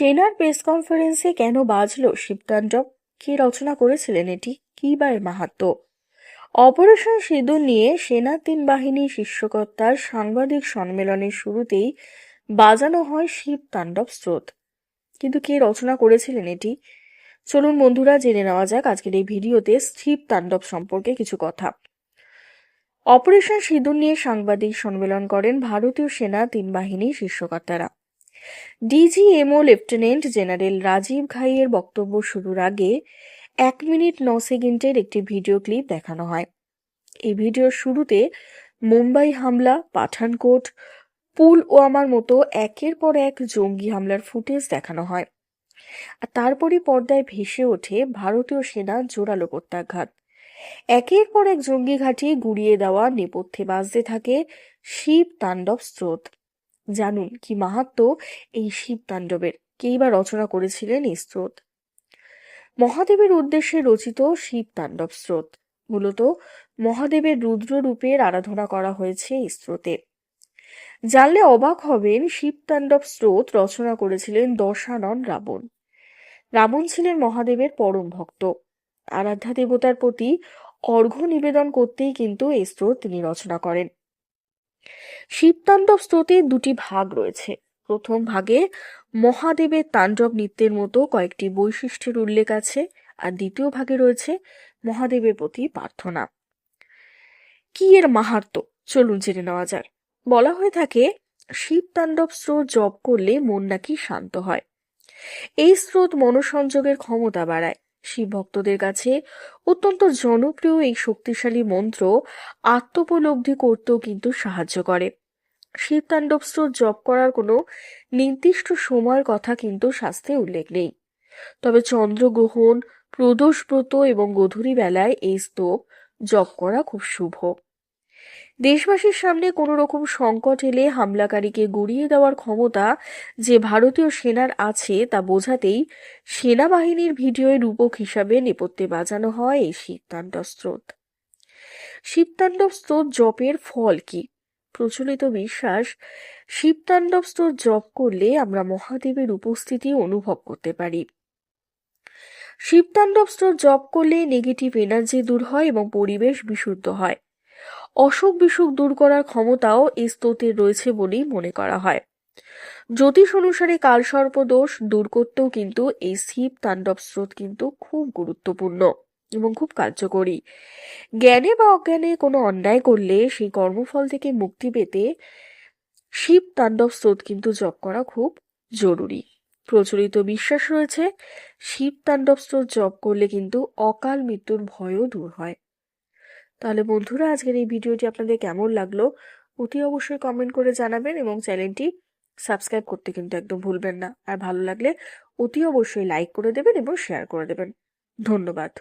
সেনার প্রেস কনফারেন্সে কেন বাজল শিবতাণ্ডব? কে রচনা করেছিলেন এটি? কী বা এর মাহাত্ম? অপারেশন সিঁদুর নিয়ে সেনা তিন বাহিনীর শীর্ষকর্তার সাংবাদিক সম্মেলনের শুরুতেই বাজানো হয় শিব তাণ্ডব স্রোত। কিন্তু কে রচনা করেছিলেন এটি? চলুন বন্ধুরা, জেনে নেওয়া যাক আজকের এই ভিডিওতে শিব তাণ্ডব সম্পর্কে কিছু কথা। অপারেশন সিঁদুর নিয়ে সাংবাদিক সম্মেলন করেন ভারতীয় সেনা তিন বাহিনীর শীর্ষকর্তারা ডিজিএমও লেফটেন্যান্ট জেনারেল রাজীব ঘাইয়ের বক্তব্য শুরুর আগে এক মিনিট ন সেকেন্ডের একটি ভিডিও ক্লিপ দেখানো হয়। এই ভিডিওর শুরুতে মুম্বাই হামলা, পাঠানকোট পুলওয়ামার মতো একের পর এক জঙ্গি হামলার ফুটেজ দেখানো হয়। আর তারপরই পর্দায় ভেসে ওঠে ভারতীয় সেনা জোরালো প্রত্যাঘাত। একের পর এক জঙ্গি ঘাঁটি গুড়িয়ে দেওয়া নেপথ্যে বাজতে থাকে শিব তাণ্ডব স্রোত। জানুন কি মাহাত্ম এই শিব তাণ্ডবের কেই বা রচনা করেছিলেন এই স্রোত? মহাদেবের উদ্দেশ্যে রচিত শিব তাণ্ডব স্রোত। মূলত মহাদেবের রুদ্র রূপের আরাধনা করা হয়েছে এই স্রোতে। জানলে অবাক হবেন শিব তাণ্ডব স্রোত রচনা করেছিলেন দশানন রাবণ। রাবণ ছিলেন মহাদেবের পরম ভক্ত। আরাধ্যা দেবতার প্রতি অর্ঘ্য নিবেদন করতেই কিন্তু এই স্রোত তিনি রচনা করেন। শিবতাণ্ডব স্রোতে দুটি ভাগ রয়েছে। প্রথম ভাগে মহাদেবের তাণ্ডব নৃত্যের মতো কয়েকটি বৈশিষ্ট্যের উল্লেখ আছে আর দ্বিতীয় ভাগে রয়েছে মহাদেবের প্রতি প্রার্থনা। কি এর মাহাত্ম? চলুন জেনে নেওয়া যাক। বলা হয়ে থাকে শিব তাণ্ডব স্রোত জপ করলে মন নাকি শান্ত হয়। এই স্রোত মনসংযোগের ক্ষমতা বাড়ায়। শিব ভক্তদের কাছে অত্যন্ত জনপ্রিয় এই শক্তিশালী মন্ত্র আত্মোপলব্ধি করতেও কিন্তু সাহায্য করে। শিব তাণ্ডব স্রোত জপ করার কোনো নির্দিষ্ট সময়ের কথা কিন্তু শাস্ত্রে উল্লেখ নেই। তবে চন্দ্রগ্রহণ প্রদোষব্রত এবং গধূলি বেলায় এই স্তব জপ করা খুব শুভ। দেশবাসীর সামনে কোনো রকম সংকট এলে হামলাকারীকে গড়িয়ে দেওয়ার ক্ষমতা যে ভারতীয় সেনার আছে তা বোঝাতেই সেনাবাহিনীর ভিডিওয় রূপক হিসাবে নেপথ্যে বাজানো হয় এই শিবতাণ্ডব স্রোত। শিবতাণ্ডব স্রোত জপের ফল কি? প্রচলিত বিশ্বাস, শিবতাণ্ডব স্রোত জপ করলে আমরা মহাদেবের উপস্থিতি অনুভব করতে পারি। শিবতাণ্ডব স্রোত জপ করলে নেগেটিভ এনার্জি দূর হয় এবং পরিবেশ বিশুদ্ধ হয়। অসুখ বিসুখ দূর করার ক্ষমতাও এই স্তোত্রের রয়েছে বলেই মনে করা হয়। জ্যোতিষ অনুসারে কালসর্প দোষ দূর করতেও কিন্তু এই শিব তাণ্ডব স্রোত কিন্তু খুব গুরুত্বপূর্ণ। এবং খুব কার্যকরী। জ্ঞানে বা অজ্ঞানে কোনো অন্যায় করলে সেই কর্মফল থেকে মুক্তি পেতে শিব তাণ্ডব স্রোত কিন্তু জপ করা খুব জরুরি। প্রচলিত বিশ্বাস রয়েছে, শিব তাণ্ডব স্রোত জপ করলে কিন্তু অকাল মৃত্যুর ভয়ও দূর হয়। তাহলে বন্ধুরা, আজকের এই ভিডিওটি আপনাদের কেমন লাগল? অতি অবশ্যই কমেন্ট করে জানাবেন এবং চ্যানেলটি সাবস্ক্রাইব করতে কিন্তু একদম ভুলবেন না। আর ভালো লাগলে অতি অবশ্যই লাইক করে দেবেন এবং শেয়ার করে দেবেন। ধন্যবাদ।